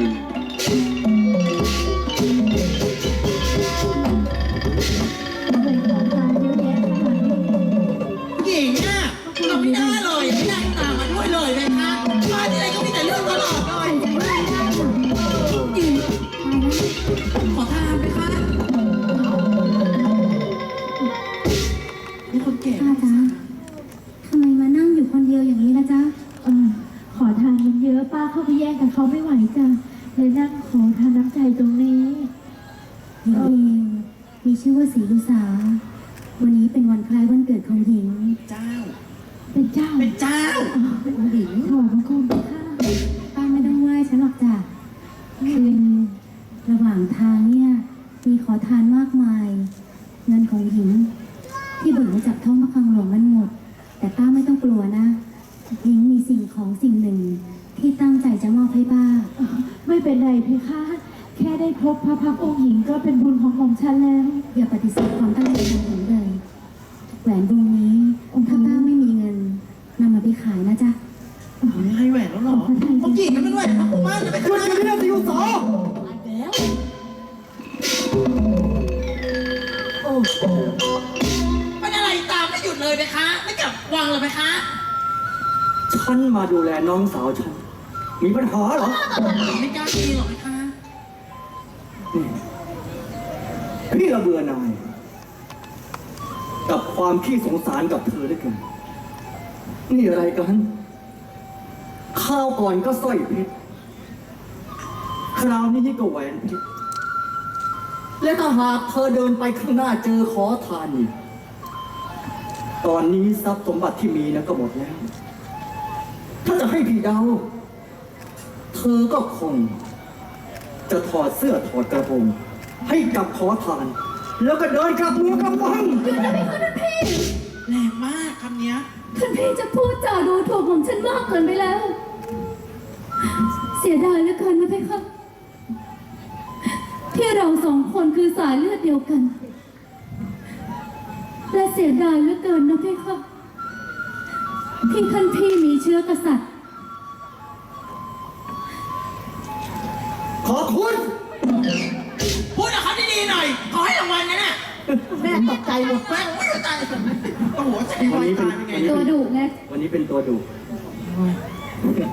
เลยขอทานะแยะขนาดนี้หญิงอะเราไม่ได้เลยไม่ได้ตามมาด้วยเลยเลยค่ะมาที่ไรก็มีแต่เรื่องตลอดเลยขอทานไหมคะมีคนแก่ป้าจ๊ะทำไมมานั่งอยู่คนเดียวอย่างนี้นะจ๊ะเออขอทานมันเยอะป้าเข้าไปแย่งกับเขาไม่ไหวจ้ะ เลยนั่งขอทานน้ำใจตรงนี้หญิงเองมีชื่อว่าศรีลุสา วันนี้เป็นวันคล้ายวันเกิดของหญิง เจ้า เป็นเจ้าเป็นเจ้าหญิงถวายบังคมค่ะป้าไม่ต้องไหว้ฉันหรอกจ้ะคือระหว่างทางเนี่ย มีขอทานมากมาย เงินของหญิง ที่เบิกมาจากท้องพระคลังหลวงมันหมด แต่ป้าไม่ต้องกลัวนะ หญิงมีสิ่งของสิ่งหนึ่ง ที่ตั้งใจจะมอบให้ป้า ไม่เป็นไรเพคะ แค่ได้ พบพระพักตร์องค์หญิงก็เป็นบุญของหม่อมฉันแล้ว อย่าปฏิเสธความตั้งใจของหญิงเลยแหวนวงนี้ถ้าป้าไม่มีเงินนำมาไปขายนะจ๊ะมีให้แหวนแล้วเหรอเมื่อกี้มันเป็นแหวนพระกุมารจะไปหยุดทำไมเดี๋ยวนี้สิวสอแล้วเป็นอะไรตามไม่หยุดเลยไหมคะ ไม่กลับวังเลยไหมคะฉันมาดูแลน้องสาวฉัน มีปัญหาเหรอไม่กล้ากินหรอกไหมคะ พี่ระเบือนาย กับความขี้สงสารกับเธอด้วยกัน นี่อะไรกัน ข้าวก่อนก็สร้อยเพชรคราวนี้ก็แหวนเพชรและถ้าหากเธอเดินไปข้างหน้าเจอขอทานอีกตอนนี้ทรัพย์สมบัติที่มีนะก็หมดแล้ว ถ้าจะให้พี่เดา เธอก็คง จะถอดเสื้อถอดกระโปรงให้กับขอทาน แล้วก็เดินกลับเมืองกลับวังแรงมากคำเนี้ยท่านพี่จะพูดจาดูถูกผมฉันมากเกินไปแล้ว เสียดายเหลือเกินนะเพคะที่เราสองคนคือสายเลือดเดียวกัน และเสียดายเหลือเกินนะเพคะที่ท่านพี่มีเชื้อกษัตริย์ ขอบคุณ พูดกับเขาดีๆหน่อย ขอให้รางวัลนะน่ะแม่ตกใจหมดแม่ไม่ตกใจโอ้โหใจวายตายเป็นไงตัวดุไงวันนี้เป็นตัวดุ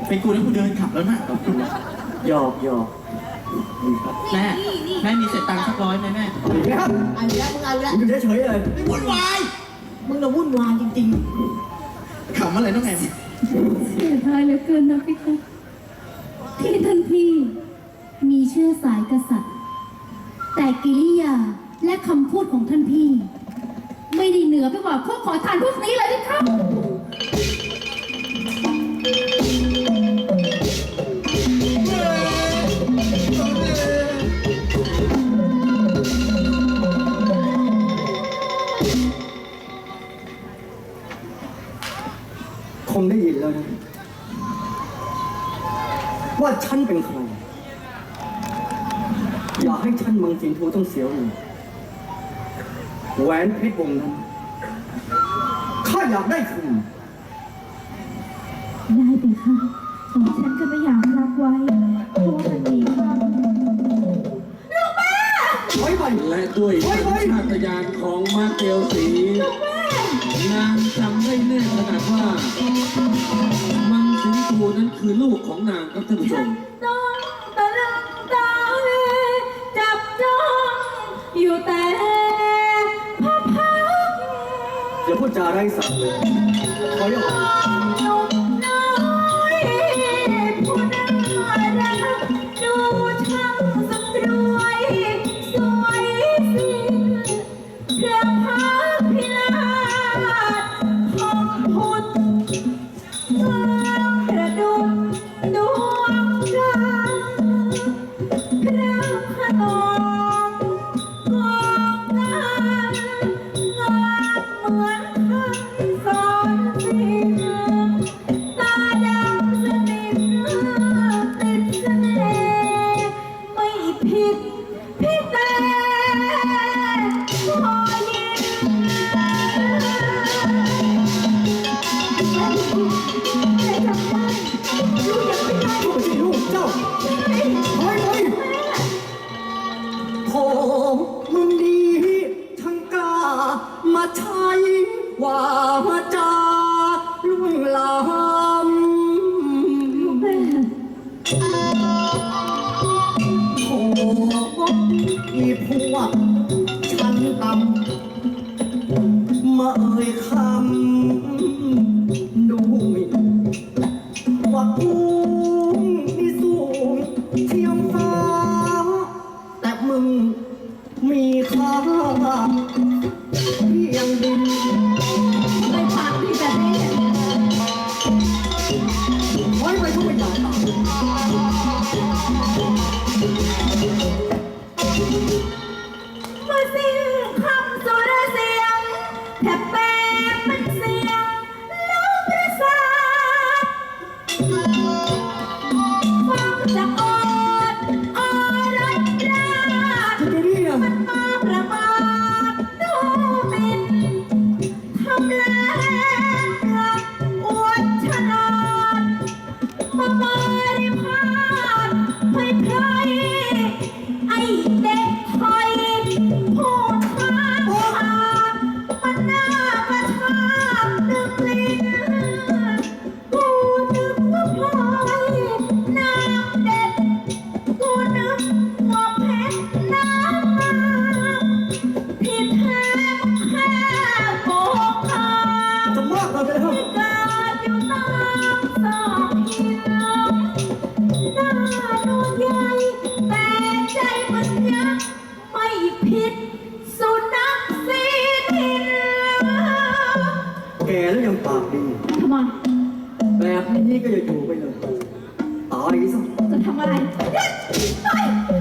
เป็นกูแล้วกูเดินขับแล้วนะหยอกหยอกนี่ครับแม่แม่มีเศษตังค์สักร้อยไหมแม่นี่ครับเอาอีกแล้วมึงเอาอีกแล้วอยู่เฉยๆเลยไม่วุ่นวายมึงน่ะวุ่นวายจริงขำอะไรน้องแอมเสียดายเหลือเกินนะเพคะที่ท่านพี่ มีเชื้อสายกษัตริย์ แต่กิริยาและคำพูดของท่านพี่ ไม่ได้เหนือไปกว่าพวกขอทานพวกนี้เลยนะครับคงได้ยินแล้วนะ ว่าฉันเป็นใคร แหวนเพชรวงนั้นข้าอยากได้คืนได้เพคะหม่อมฉันก็ไม่อยากรับไว้เพราะว่ามันมีความไว้ไป และด้วยสัญชาตญาณของมาเกลสี นางจำได้แน่ขนาดว่า มังสินทูนั้นคือลูกของนางครับท่านผู้ชมต้อง จาไร้สาระขออย่า มาเอ่ยคำดูมิว่ากูนี่สูงเทียมฟ้า แต่มึงมีค่าเพียงดินไม่ปากดีแบบนี้ไว้ไปทุกอย่างมื่อสิ้ ก็อย่าอยู่ไปเลยตายซะจะทำอะไรไป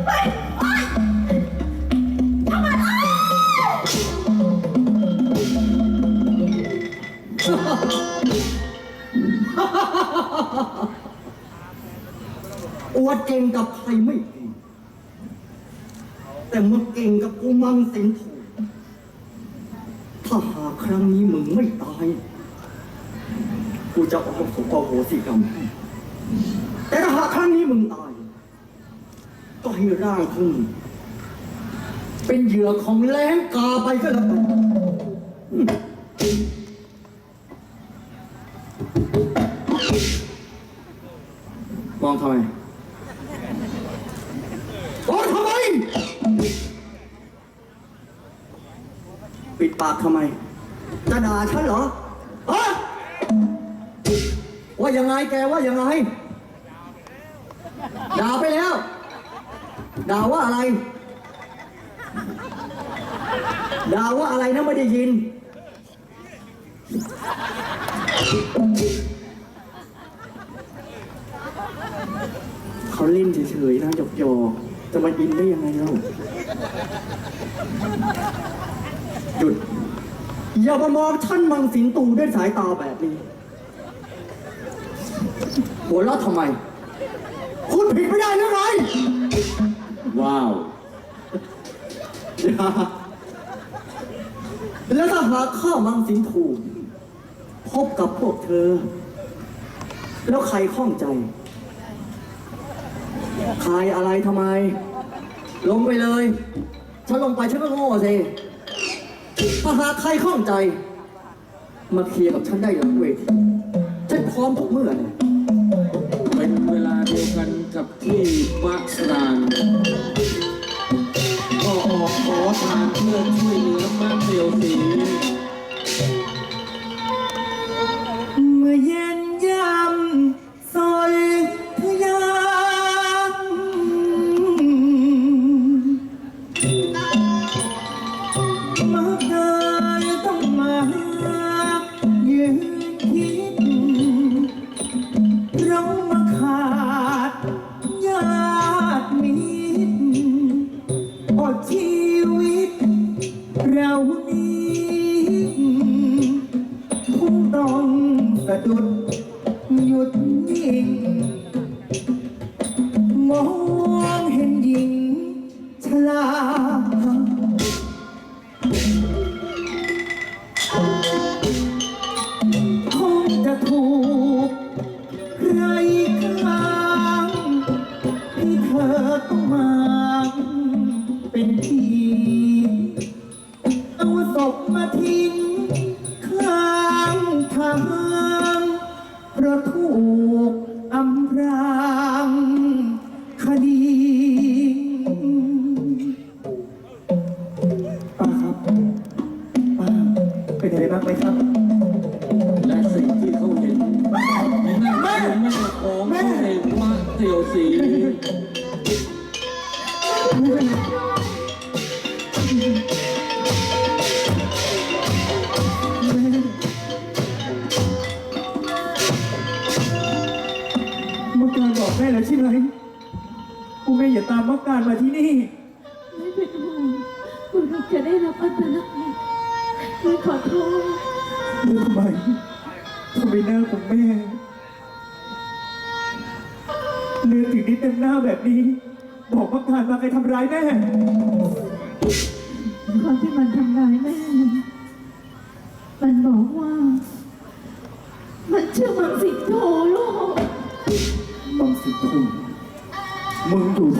ไปไปทำอะไรอวดเก่งกับใครไม่เก่งแต่มึงเก่งกับกูมังสินถูกถ้าหากครั้งนี้มึงไม่ตาย กูจะออกสุกโหสิกรรมให้แต่ถ้าหากครั้งนี้มึงตาย ก็ให้ร่างของมึงเป็นเหยื่อของแรงกาไปก็แล้วกันอืมมองทำไมมองทำไม ปิดปากทำไม จะด่าฉันเหรอฮะ ว่ายังไงแกว่ายังไงด่าไปแล้วด่าว่าอะไรด่าว่าอะไรนะไม่ได้ยิน เขาเล่นเฉยๆนะหยอกๆจะมาอินได้ยังไงเล่าหยุดอย่ามามองท่านมังสินตูด้วยสายตาแบบนี้ หัวเราะทำไม คุณผิดไม่ได้หรือไงว้าวอย่าแล้วถ้าหากข้ามังสินถูก พบกับพวกเธอ แล้วใครข้องใจ ใครอะไรทำไม ลงไปเลยฉันลงไปฉันก็โง่สิถ้าหากใครข้องใจ มาเคลียร์กับฉันได้หลังเวทีฉันพร้อมทุกเมื่อเลย กันะดุดหยุดนิ่งมองเห็นหญิงชราคงจะถูกใครกลางที่เธอต้องมาเป็นทีเอาศพมาทิ้ง เป็นยังไงบ้างไหมครับ และสิ่งที่เขาเห็นแม่แม่ของแม่เห็นว่าเตียวสีมักการบอกแม่แล้วใช่ไหมกูแม่อย่าตามมักการมาที่นี่ ไม่เป็นห่วงคุณจะได้รับอัตนะ แม่ขอโทษทำไมทำไมหน้าของแม่เลือดถึงนิดเต็มหน้าแบบนี้ บอกว่าการมาใครทำร้ายแม่ คนที่มันทำร้ายแม่ มันบอกว่า มันชื่อมังสิงโตลูก บางสิทูมึงอยู่ที่